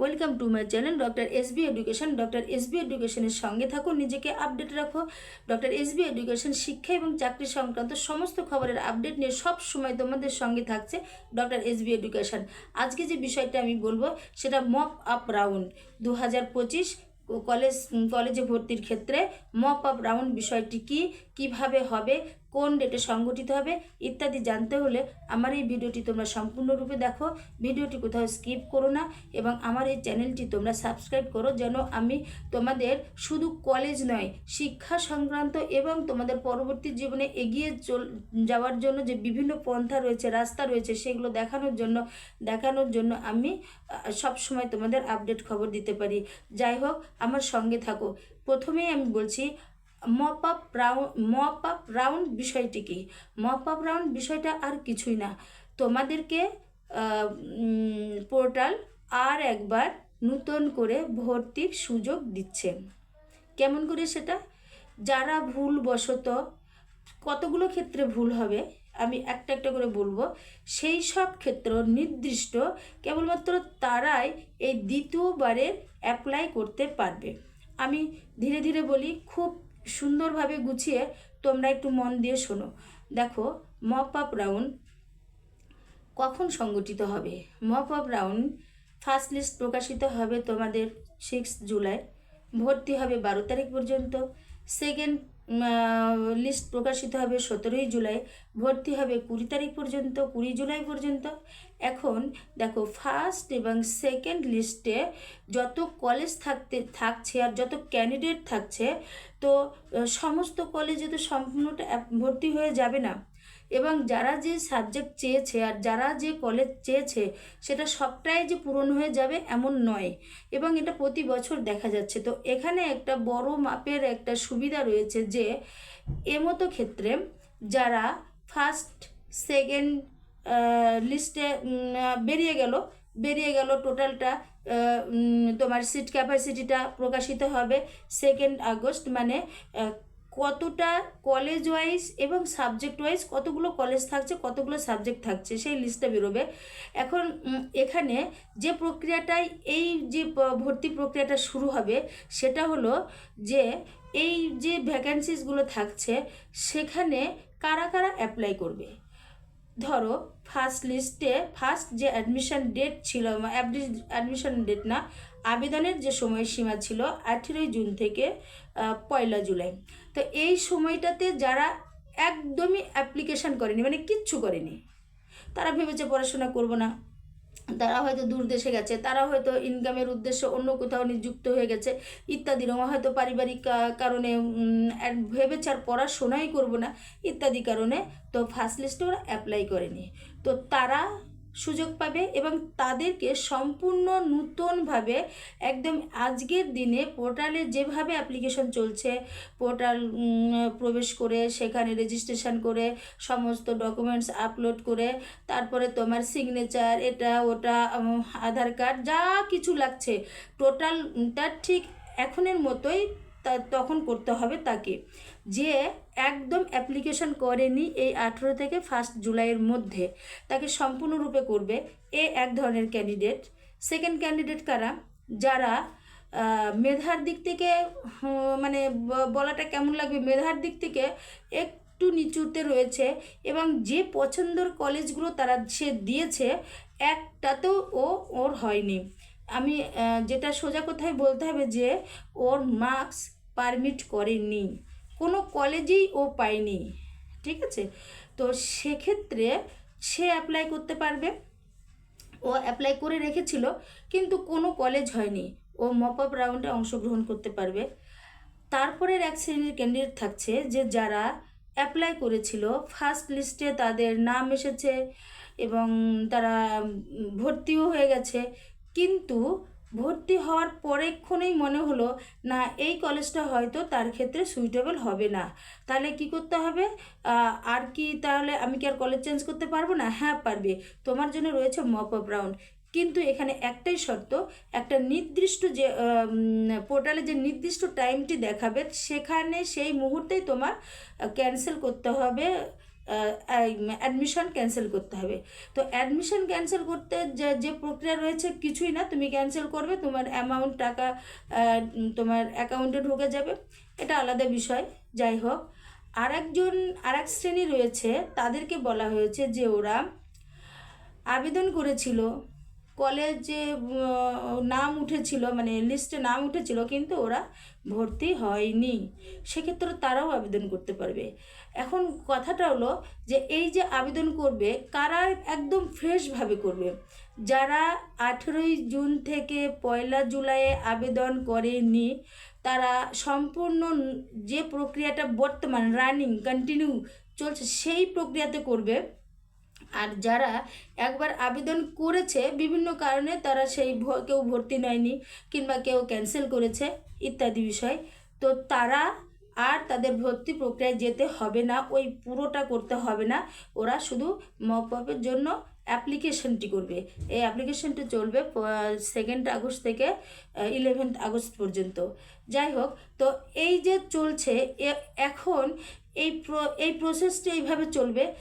Welcome to my channel doctor S B education. Doctor S B এডুকেশনের সঙ্গে থাকো নিজেকে আপডেট রাখো। ডক্টর এস বি এডুকেশন শিক্ষা এবং চাকরি সংক্রান্ত সমস্ত খবরের আপডেট নিয়ে সব সময় তোমাদের সঙ্গে থাকছে ডক্টর এস বি এডুকেশন। আজকে যে বিষয়টা আমি বলব, সেটা মপ আপ রাউন্ড দু হাজার পঁচিশ কলেজ কলেজে ভর্তির ক্ষেত্রে মপ আপ রাউন্ড বিষয়টি কি, কীভাবে হবে কোন ডেটে সংগঠিত হবে ইত্যাদি জানতে হলে আমার এই ভিডিওটি তোমরা সম্পূর্ণরূপে দেখো। ভিডিওটি কোথাও স্কিপ করো না এবং আমার এই চ্যানেলটি তোমরা সাবস্ক্রাইব করো যেন আমি তোমাদের শুধু কলেজ নয়, শিক্ষা সংক্রান্ত এবং তোমাদের পরবর্তী জীবনে এগিয়ে চল, যাওয়ার জন্য যে বিভিন্ন পন্থা রয়েছে, রাস্তা রয়েছে, সেগুলো দেখানোর জন্য দেখানোর জন্য আমি সব সময় তোমাদের আপডেট খবর দিতে পারি। যাই হোক, আমার সঙ্গে থাকো। প্রথমেই আমি বলছি mop up round mop up round বিষয়টি কি মপ আপ রাউন্ড বিষয়টা আর কিছুই না। তোমাদেরকে পোর্টাল আর একবার নূতন করে ভর্তির সুযোগ দিচ্ছে। কেমন করে সেটা? যারা ভুলবশত, কতগুলো ক্ষেত্রে ভুল হবে, আমি একটা একটা করে বলব। সেই সব ক্ষেত্র নির্দিষ্ট, কেবলমাত্র তারাই এই দ্বিতীয়বারের অ্যাপ্লাই করতে পারবে। আমি ধীরে ধীরে বলি, খুব সুন্দরভাবে গুছিয়ে তোমরা একটু মন দিয়ে শোনো। দেখো মপ আপ রাউন্ড কখন সংগঠিত হবে? Mop up round first list প্রকাশিত হবে তোমাদের সিক্স জুলাই। ভর্তি হবে বারো তারিখ পর্যন্ত। সেকেন্ড লিস্ট প্রকাশিত হবে সতেরোই জুলাই। ভর্তি হবে কুড়ি তারিখ পর্যন্ত, কুড়ি জুলাই পর্যন্ত। এখন দেখো ফার্স্ট এবং সেকেন্ড লিস্টে যত কলেজ থাকতে, থাকছে আর যত ক্যান্ডিডেট থাকছে, তো সমস্ত কলেজে তো সম্পূর্ণটা ভর্তি হয়ে যাবে না। এবং যারা যে সাবজেক্ট চেয়েছে আর যারা যে কলেজ চেয়েছে, সেটা সবটাই যে পূরণ হয়ে যাবে এমন নয়। এবং এটা প্রতি বছর দেখা যাচ্ছে। তো এখানে একটা বড় মাপের একটা সুবিধা রয়েছে যে, এমতো ক্ষেত্রে যারা ফার্স্ট সেকেন্ড লিস্টে বেরিয়ে গেল। বেরিয়ে গেল টোটালটা তোমার সিট ক্যাপাসিটিটা প্রকাশিত হবে সেকেন্ড আগস্ট মানে কতটা কলেজ ওয়াইজ এবং সাবজেক্ট ওয়াইজ কতগুলো কলেজ থাকছে, কতগুলো সাবজেক্ট থাকছে, সেই লিস্টটা বেরোবে। এখন এখানে যে প্রক্রিয়াটাই, এই যে ভর্তি প্রক্রিয়াটা শুরু হবে, সেটা হলো যে, এই যে ভ্যাকেন্সিসগুলো থাকছে, সেখানে কারা কারা অ্যাপ্লাই করবে? ধরো ফার্স্ট লিস্টে ফার্স্ট যে অ্যাডমিশন ডেট ছিল অ্যাডমিশন ডেট না, আবেদনের যে সময়সীমা ছিল আঠেরোই জুন থেকে পয়লা জুলাই। তো এই সময়টাতে যারা একদমই অ্যাপ্লিকেশান করেনি মানে কিচ্ছু করেনি, তারা ভেবেছে পড়াশোনা করব না। তারা হয়তো দূর দেশে গেছে, তারা হয়তো ইনকামের উদ্দেশ্যে অন্য কোথাও নিযুক্ত হয়ে গেছে ইত্যাদি রকম হয়তো পারিবারিক কারণে ভেবেছে আর পড়াশোনাই করব না, ইত্যাদি কারণে তো ফার্স্ট লিস্টে ওরা অ্যাপ্লাই করেনি। তো তারা সুযোগ পাবে এবং তাদেরকে সম্পূর্ণ নূতনভাবে একদম আজকের দিনে পোর্টালে যেভাবে অ্যাপ্লিকেশন চলছে, পোর্টাল প্রবেশ করে, সেখানে রেজিস্ট্রেশন করে, সমস্ত ডকুমেন্টস আপলোড করে, তারপরে তোমার সিগনেচার এটা, ওটা আধার কার্ড যা কিছু লাগছে টোটালটা ঠিক এখনের মতোই তখন করতে হবে তাকে। যে একদম অ্যাপ্লিকেশন করেনি এই আঠেরো থেকে ফার্স্ট জুলাইয়ের মধ্যে, তাকে সম্পূর্ণরূপে করবে এ এক ধরনের ক্যান্ডিডেট সেকেন্ড ক্যান্ডিডেট কারা? যারা মেধার দিক থেকে মানে বলাটা কেমন লাগবে? মেধার দিক থেকে এক একটু নিচুতে রয়েছে এবং যে পছন্দর কলেজগুলো তারা সে দিয়েছে, একটাতেও ও ওর হয়নি। আমি যেটা সোজা কথায় বলতে হবে যে, ওর মার্কস পারমিট করেনি। কোনো কলেজেই ও পায়নি, ঠিক আছে? তো সেক্ষেত্রে সে অ্যাপ্লাই করতে পারবে। ও অ্যাপ্লাই করে রেখেছিল, কিন্তু কোনো কলেজ হয়নি। ও মপ আপ রাউন্ডে অংশগ্রহণ করতে পারবে। তারপরের এক শ্রেণির ক্যান্ডিডেট থাকছে যে, যারা অ্যাপ্লাই করেছিল ফার্স্ট লিস্টে তাদের নাম এসেছে এবং তারা ভর্তিও হয়ে গেছে। কিন্তু ভর্তি হওয়ার পরেক্ষণেই মনে হলো, না, এই কলেজটা হয়তো তার ক্ষেত্রে সুইটেবল হবে না। তাহলে কি করতে হবে? আর কি তাহলে আমি কি আর কলেজ চেঞ্জ করতে পারব না? হ্যাঁ পারবে। তোমার জন্য রয়েছে মপ আপ রাউন্ড কিন্তু এখানে একটাই শর্ত, একটা নির্দিষ্ট যে পোর্টালে যে নির্দিষ্ট টাইমটি দেখাবে, সেখানে সেই মুহূর্তেই তোমার ক্যান্সেল করতে হবে। অ্যাডমিশন ক্যান্সেল করতে হবে। তো অ্যাডমিশন ক্যান্সেল করতে যে যে প্রক্রিয়া রয়েছে কিছুই না, তুমি ক্যান্সেল করবে, তোমার অ্যামাউন্ট টাকা তোমার অ্যাকাউন্টে ঢুকে যাবে। এটা আলাদা বিষয়, যাই হোক। আর একজন আর এক শ্রেণি রয়েছে, তাদেরকে বলা হয়েছে যে ওরা আবেদন করেছিল কলেজে নাম উঠেছিল মানে লিস্টে নাম উঠেছিল, কিন্তু ওরা ভর্তি হয়নি। সেক্ষেত্রে তারাও আবেদন করতে পারবে। এখন কথাটা হলো যে, এই যে আবেদন করবে, কারা একদম ফ্রেশভাবে করবে? যারা আঠেরোই জুন থেকে পয়লা জুলাইয়ে আবেদন করেনি, তারা সম্পূর্ণ যে প্রক্রিয়াটা বর্তমান রানিং কন্টিনিউ চলছে, সেই প্রক্রিয়াতে করবে। আর যারা একবার আবেদন করেছে, বিভিন্ন কারণে তারা সেই কেউ ভর্তি নেয়নি কিংবা কেউ ক্যান্সেল করেছে ইত্যাদি বিষয়। তো তারা আর তাদের ভর্তি প্রক্রিয়ায় যেতে হবে না, ওই পুরোটা করতে হবে না। ওরা শুধু আপের জন্য অ্যাপ্লিকেশনটি করবে। এই অ্যাপ্লিকেশনটি চলবে সেকেন্ড আগস্ট থেকে ইলেভেন্থ আগস্ট পর্যন্ত। যাই হোক, তো এই যে চলছে এখন এই প্র- এই প্রসেসটি এইভাবে চলবে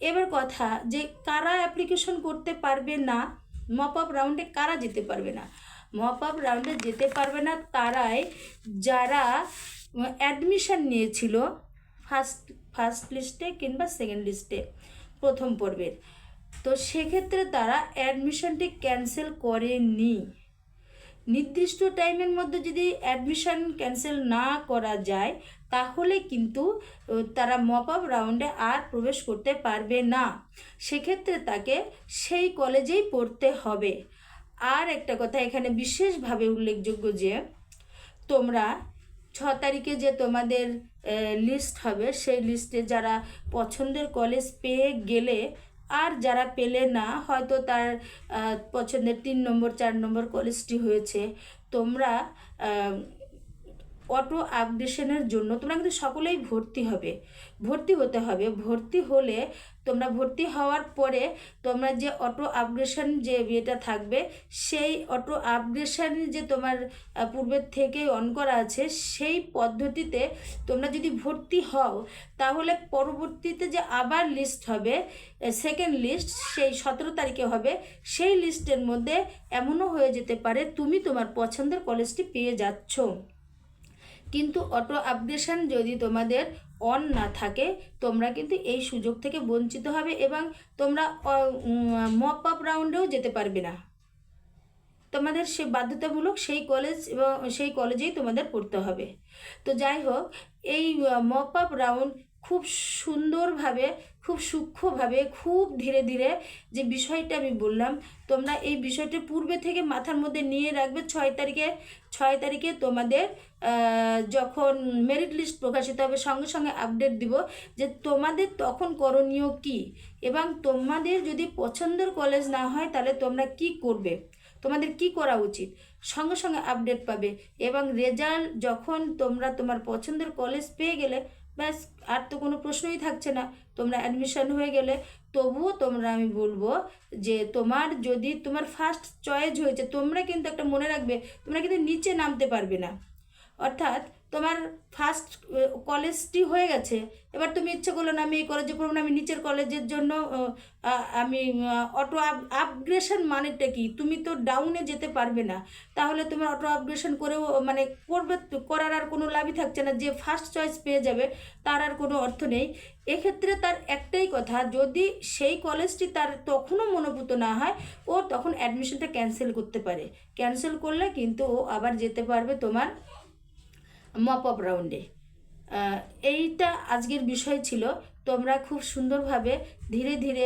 এবার কথা যে কারা অ্যাপ্লিকেশন করতে পারবে না মপ আপ রাউন্ডে কারা যেতে পারবে না? মপ আপ রাউন্ডে যেতে পারবে না তারাই যারা অ্যাডমিশান নিয়েছিল ফার্স্ট ফার্স্ট লিস্টে কিংবা সেকেন্ড লিস্টে প্রথম পর্বের। তো সেক্ষেত্রে তারা অ্যাডমিশনটি ক্যান্সেল করেনি। নির্দিষ্ট টাইমের মধ্যে যদি অ্যাডমিশন ক্যান্সেল না করা যায়, তাহলে কিন্তু তারা মপ আপ রাউন্ডে আর প্রবেশ করতে পারবে না। সেক্ষেত্রে তাকে সেই কলেজেই পড়তে হবে। আর একটা কথা এখানে বিশেষভাবে উল্লেখযোগ্য যে, তোমরা ছ তারিখে যে তোমাদের লিস্ট হবে, সেই লিস্টে যারা পছন্দের কলেজ পেয়ে গেলে আর যারা পেলে না হয়তো তার পছন্দের তিন নম্বর চার নম্বর কলেজটি হয়েছে। তোমরা অটো আপডেশনের জন্য তোমরা কিন্তু সকলেই ভর্তি হবে। ভর্তি হতে হবে। ভর্তি হলে তোমরা ভর্তি হওয়ার পরে তোমরা যে অটো আপগ্রেশন যে ইয়েটা থাকবে, সেই অটো আপডেশন যে তোমার পূর্বের থেকে অন করা আছে, সেই পদ্ধতিতে তোমরা যদি ভর্তি হও, তাহলে পরবর্তীতে যে আবার লিস্ট হবে সেকেন্ড লিস্ট সেই সতেরো তারিখে হবে, সেই লিস্টের মধ্যে এমনও হয়ে যেতে পারে, তুমি তোমার পছন্দের কলেজটি পেয়ে যাচ্ছ। কিন্তু অটো আপডেশন যদি তোমাদের অন না থাকে, তোমরা কিন্তু এই সুযোগ থেকে বঞ্চিত হবে এবং তোমরা মপ আপ রাউন্ডেও যেতে পারবে না। তোমাদের সে বাধ্যতামূলক সেই কলেজ এবং সেই কলেজেই তোমাদের পড়তে হবে। তো যাই হোক, এই মপ আপ রাউন্ড খুব সুন্দরভাবে, খুব সূক্ষ্মভাবে, খুব ধীরে ধীরে যে বিষয়টা আমি বললাম, তোমরা এই বিষয়টা পূর্বে থেকে মাথার মধ্যে নিয়ে রাখবে ছয় তারিখে ছয় তারিখে তোমাদের যখন মেরিট লিস্ট প্রকাশিত হবে, সঙ্গে সঙ্গে আপডেট দিব যে তোমাদের তখন করণীয় কি এবং তোমাদের যদি পছন্দের কলেজ না হয়, তাহলে তোমরা কি করবে? তোমাদের কি করা উচিত? সঙ্গে সঙ্গে আপডেট পাবে এবং রেজাল্ট যখন তোমরা তোমার পছন্দের কলেজ পেয়ে গেলে ব্যাস, আর তো কোনো প্রশ্নই থাকছে না। তোমরা অ্যাডমিশন হয়ে গেলে তবুও তোমরা আমি বলব যে তোমার যদি তোমার ফার্স্ট চয়েস হয়েছে, তোমরা কিন্তু একটা মনে রাখবে, তোমরা কিন্তু নিচে নামতে পারবে না। অর্থাৎ তোমার ফার্স্ট কলেজটি হয়ে গেছে। এবার তুমি ইচ্ছে করল না, আমি এই কলেজে পড়ব না, আমি নিচের কলেজের জন্য আমি অটো আপগ্রেশন মানেটা কি? তুমি তো ডাউনে যেতে পারবে না। তাহলে তোমার অটো আপগ্রেশন করেও মানে করবে, করার আর কোনো লাভই থাকছে না। যে ফার্স্ট চয়েস পেয়ে যাবে, তার আর কোনো অর্থ নেই। এক্ষেত্রে তার একটাই কথা, যদি সেই কলেজটি তার তখনও মনোভূত না হয়, ও তখন অ্যাডমিশনটা ক্যান্সেল করতে পারে। ক্যান্সেল করলে কিন্তু ও আবার যেতে পারবে তোমার মপ আপ রাউন্ডে এইটা আজকের বিষয় ছিল। তোমরা খুব সুন্দরভাবে ধীরে ধীরে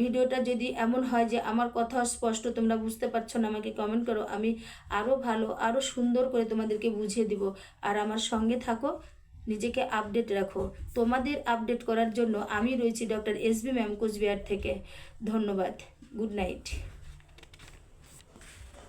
ভিডিওটা যদি এমন হয় যে আমার কথা স্পষ্ট তোমরা বুঝতে পারছ না, আমাকে কমেন্ট করো। আমি আরও ভালো আরও সুন্দর করে তোমাদেরকে বুঝিয়ে দিব। আর আমার সঙ্গে থাকো, নিজেকে আপডেট রাখো। তোমাদের আপডেট করার জন্য আমি রয়েছি doctor S B ma'am Cooch Behar থেকে। ধন্যবাদ। Good night